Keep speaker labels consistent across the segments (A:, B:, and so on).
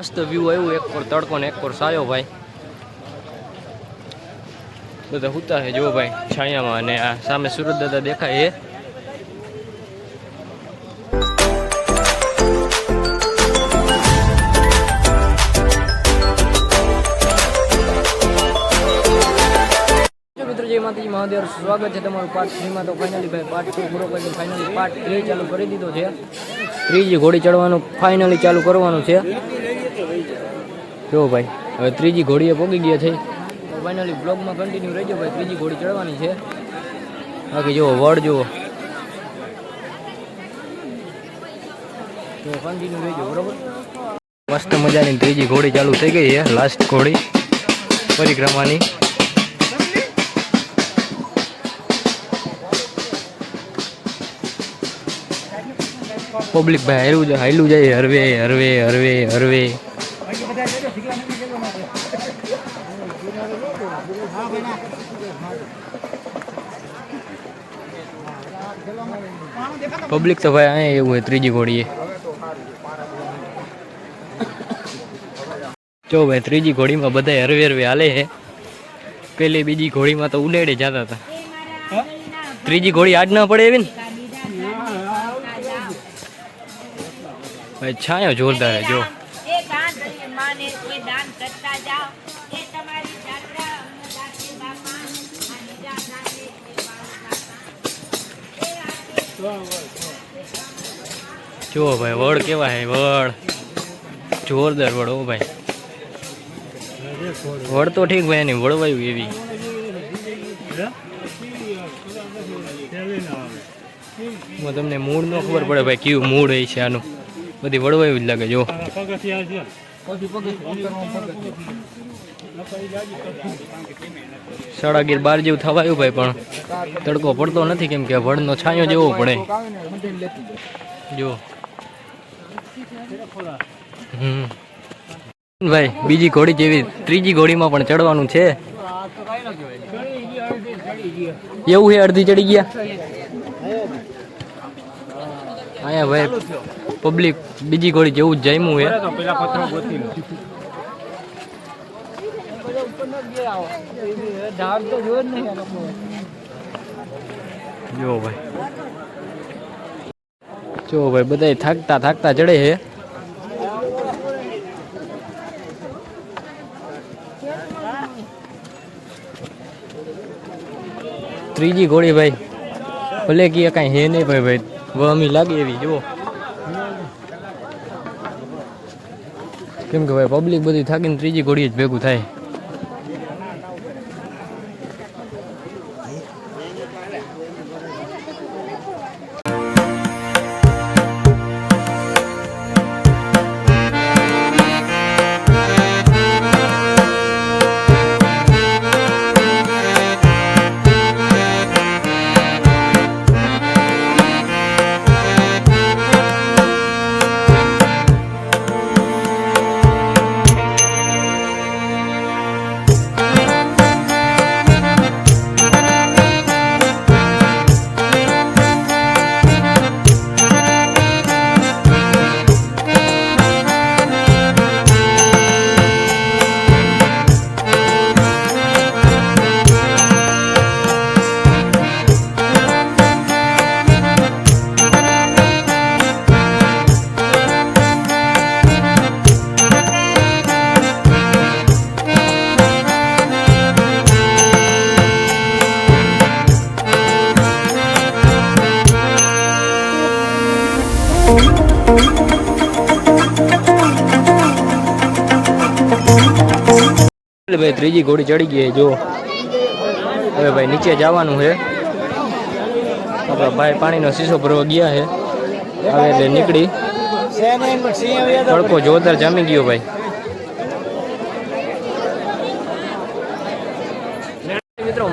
A: મસ્ત વ્યૂ આવ્યું, એક કોર તડકો ને એક કોર સાયો ભાઈ. બધા હુતા છે જો ભાઈ, છાયામાં અને આ સામે સુરત દાદા દેખાય જો માતાજી સ્વાગત છે તમારું પાર્ટ થ્રીમાં તો ફાઇનલી ભાઈ પાર્ટ ટુ પૂરો કરીને ફાઇનલી પાર્ટ થ્રી ચાલુ કરી દીધો છે. ત્રીજી ઘોડી ચડવાનું ફાઇનલી ચાલુ કરવાનું છે. જો ભાઈ હવે ત્રીજી ઘોડીએ પોગી ગયા છે. ફાઇનલી બ્લોગમાં કન્ટિન્યુ રહેજો ભાઈ ત્રીજી ઘોડી ચડવાની છે. બાકી જુઓ વડ જુઓ. તો કન્ટિન્યુ રહેજો બરોબર? મસ્ત મજાની ત્રીજી ઘોડી ચાલુ થઈ ગઈ છે લાસ્ટ ઘોડી. પરિક્રમાની. પબ્લિક ભાઈ હાલ્યું જાય જાય હરવે હરવે હરવે હરવે. પબ્લિક તો ભાઈ અહીંયા એવું હોય, ત્રીજી ઘોડીએ. જો ભાઈ, ત્રીજી ઘોડીમાં બધા હરવે હરવે હાલે છે. પેલી બીજી ઘોડીમાં તો ઉલેડે જતા હતા. ત્રીજી ઘોડી આજ ના પડે એવી ને? ભાઈ, છાયો જોરદાર હે જો.
B: જુઓ
A: ભાઈ, વડ કેવા હે વડ. જોરદાર વડ ઓ ભાઈ. વડ તો ઠીક ભાઈ, એની વળવાયું એવી. તમને મૂળ ન ખબર પડે ભાઈ કેવું મૂળ હોય છે આનું. બધી વળવાયું જ લાગે જો સાડા અગિયાર બાર જેવું થવાયું ભાઈ, પણ તડકો પડતો નથી કેમ કે વડનો છાંયો જેવો પડે. જો. ભાઈ, બીજી ઘોડી જેવી, ત્રીજી ઘોડીમાં પણ ચડવાનું છે. એવું છે, અડધી ચડી ગયા? અહીંયા ભાઈ પબ્લિક બીજી ઘોડી જેવું જ જામ્યું છે. જો ભાઈ. જો ભાઈ બધા થાકતા થાકતા ચડે છે. ત્રીજી ઘોડી ભાઈ. ભલે કે કાંઈ હે નહીં ભાઈ ભાઈ. વમી લાગે એવી, જુઓ. કેમ કે ભાઈ પબ્લિક બધી થાકીને ત્રીજી ઘોડી જ ભેગું થાય. Thank you. ભાઈ, ત્રીજી ઘોડી ચડી ગઈ જો. હવે ભાઈ, નીચે જવાનું છે. આપણા ભાઈ પાણીનો શીશો ભરવા ગયા છે. હવે એટલે નીકળી. તડકો જોરદાર જામી ગયો ભાઈ.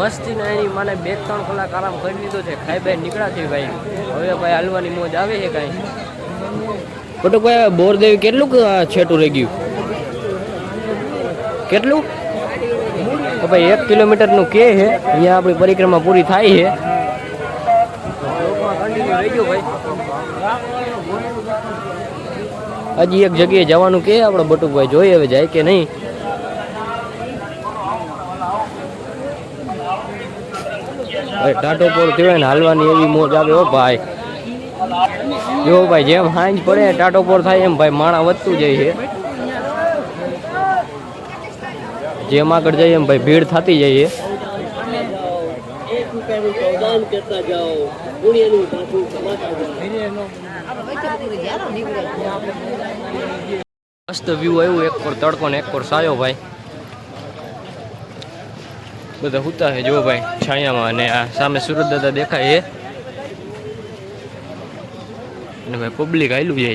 A: મસ્તી ને એની મને બે ત્રણ કલાક આરામ કરી લીધો છે. ખાઈ ભાઈ નીકળ્યા છે ભાઈ. હવે ભાઈ હાલવાની મોજ આવે છે કાંઈ. પટુકભાઈ બોરદેવી કેટલું છેટું રહી ગયું? કેટલું? તો ભાઈ એક કિલોમીટરનું કે છે. અહીંયા આપણી પરિક્રમા પૂરી થાય છે. હજી એક જગ્યાએ જવાનું કે, આપણે બટુકભાઈ જોઈએ હવે જાય કે નહીં. ટાટો પોર કહેવાય ને, હાલવાની એવી મોજ આવે હો ભાઈ. જો ભાઈ જેમ હાંજ પડે, ટાટો પોર થાય એમ ભાઈ, માણા વધતું જાય છે. જેમ આગળ જઈએ એમ ભાઈ ભીડ થતી છે મસ્ત વ્યૂ આવ્યું, એક પર તડકો ને એક પર સાયો ભાઈ. બધા હુતા છે જો ભાઈ, છાયામાં અને આ સામે સુરત દાદા દેખાય એ અને ભાઈ પબ્લિક આવેલું છે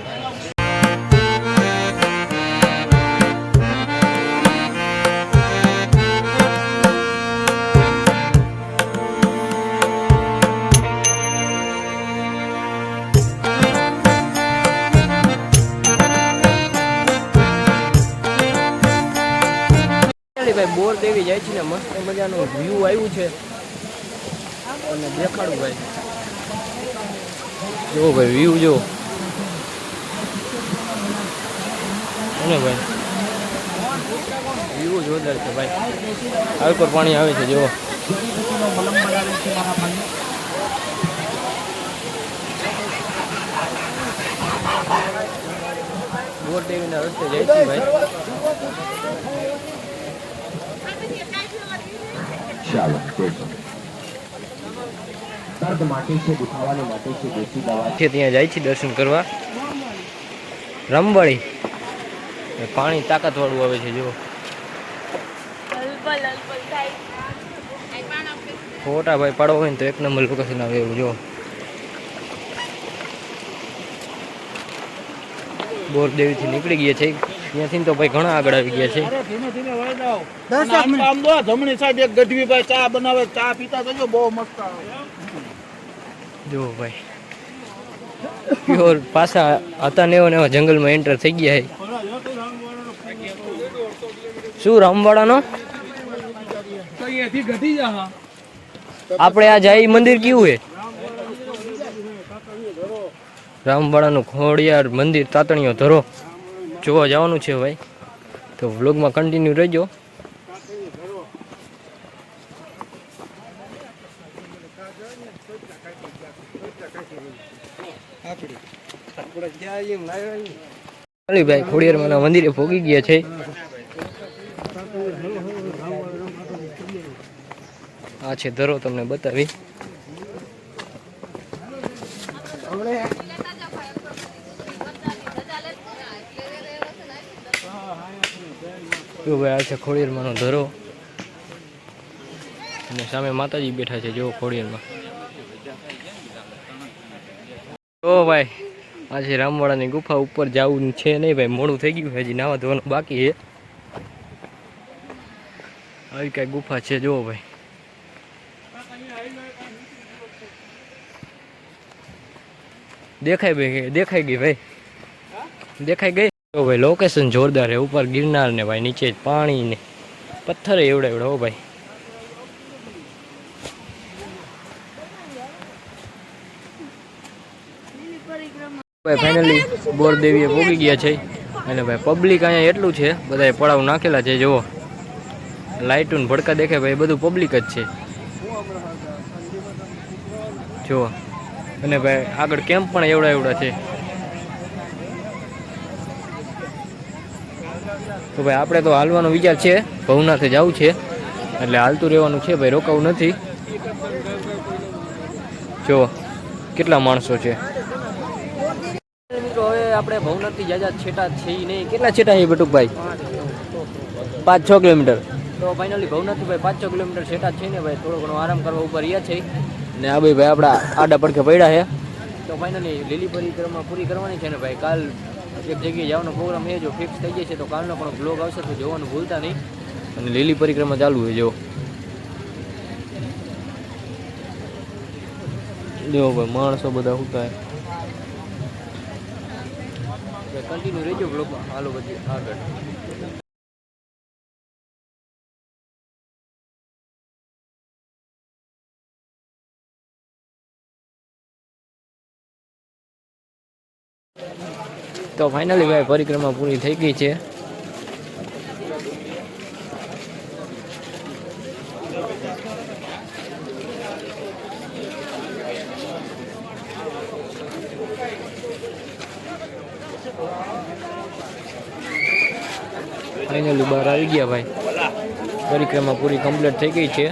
A: ભાઈ જાય છે ને મસ્ત મજાનું વ્યૂ આવ્યું છે. અને દેખાડું ભાઈ. જો ભાઈ વ્યૂ જો અને ભાઈ વ્યૂ જોરદાર છે ભાઈ. આવી પર પાણી આવે છે જો બોર દેવીના રસ્તે જાય છે ભાઈ.
C: ચાલો દર્દ માટે છે, દુખાવાને માટે છે, દેશી દવા
A: છે. ત્યાં જાય છે દર્શન કરવા. રમવાળી પાણી તાકાત વાળું આવે છે જો ફોટા ભાઈ પાડવો હોય ને તો એક નંબર લોકેશન આવે એવું જો બોરદેવીથી નીકળી ગયા છે. ત્યાંથી તો ભાઈ ઘણા આગળ આવી ગયા છે.
D: ધીમે ધીમે વળી જાઓ. નાસ્તો આમ દો જમણી સાઈડ એક ગઢવી ભાઈ ચા બનાવે ચા પીતા જજો બહુ મસ્ત આવે.
A: જો ભાઈ. પ્યોર પાછા હતા ને એવા જંગલમાં એન્ટર થઈ ગયા છે. શું રામવાડાનો? આપણે આ જાય મંદિર કેવું છે? રામવાડાનું ખોડિયાર મંદિર તાતણીઓ ધરો. જોવા જવાનું છે ભાઈ. તો વ્લોગમાં કન્ટિન્યુ રહેજો. ભાઈ ખોડિયાર મંદિરે ભોગી ગયા છે. આ છે ધરો તમને બતાવી. જો ભાઈ, આ છે ખોડિયારમાંનો ધરો. અને સામે માતાજી બેઠા છે, જો ખોડિયારમાં જો ભાઈ, આ રામવાડાની ગુફા ઉપર જવું છે નહીં ભાઈ, મોડું થઈ ગયું હજી નાવા ધોવાનું બાકી છે. આવી કઈ ગુફા છે, જો ભાઈ. દેખાય ભાઈ દેખાઈ ગઈ ભાઈ. દેખાઈ ગઈ? જો ભાઈ લોકેશન જોરદાર છે, ઉપર ગિરનાર ને ભાઈ નીચે પાણી ને પથ્થર એવડા એવડા હો ભાઈ. ભાઈ ફાઇનલી બોરદેવીએ પોગી ગયા છે. અને ભાઈ પબ્લિક અહીંયા એટલું છે, બધાએ પડાવ નાખેલા છે, જુઓ. લાઇટું ને ભડકા દેખાય ભાઈ બધું પબ્લિક જ છે. જુઓ. અને ભાઈ આગળ કેમ્પ પણ એવડા એવડા છે. તો ભાઈ આપણે તો હાલવાનો વિચાર છે ભવનાથે જવું છે. એટલે હાલતું રહેવાનું છે ભાઈ રોકાવું નથી. જો કેટલા માણસો છે? મિત્રો હવે આપણે ભવનાથથી જાજા છેટા છે નહીં. કેટલા છેટા છે બટુકભાઈ? પાંચ છ કિલોમીટર. તો ફાઇનલી ભવનાથથી ભાઈ પાંચ છ કિલોમીટર છેટા છે ને ભાઈ થોડો ઘણો આરામ કરવા ઉપર રહ્યા છે. ને આ ભાઈ ભાઈ આપણા આડા પડખે પડ્યા છે. તો ફાઇનલી લીલી પરિક્રમા પૂરી કરવાની છે ને ભાઈ કાલ એક જગ્યાએ જવાનો પ્રોગ્રામ એ જો ફિક્સ થઈ જાય છે તો કાલનો પણ બ્લોગ આવશે તો જોવાનું ભૂલતા નહીં. અને લીલી પરિક્રમા ચાલુ હોય જો. જો ભાઈ માણસો બધા હુકાય કન્ટિન્યુ રહેજો બ્લોગમાં હાલો બધી આગળ. તો ફાઇનલી ભાઈ પરિક્રમા પૂરી થઈ ગઈ છે. ફાઇનલી બહાર આવી ગયા ભાઈ. પરિક્રમા પૂરી કમ્પ્લીટ થઈ ગઈ છે.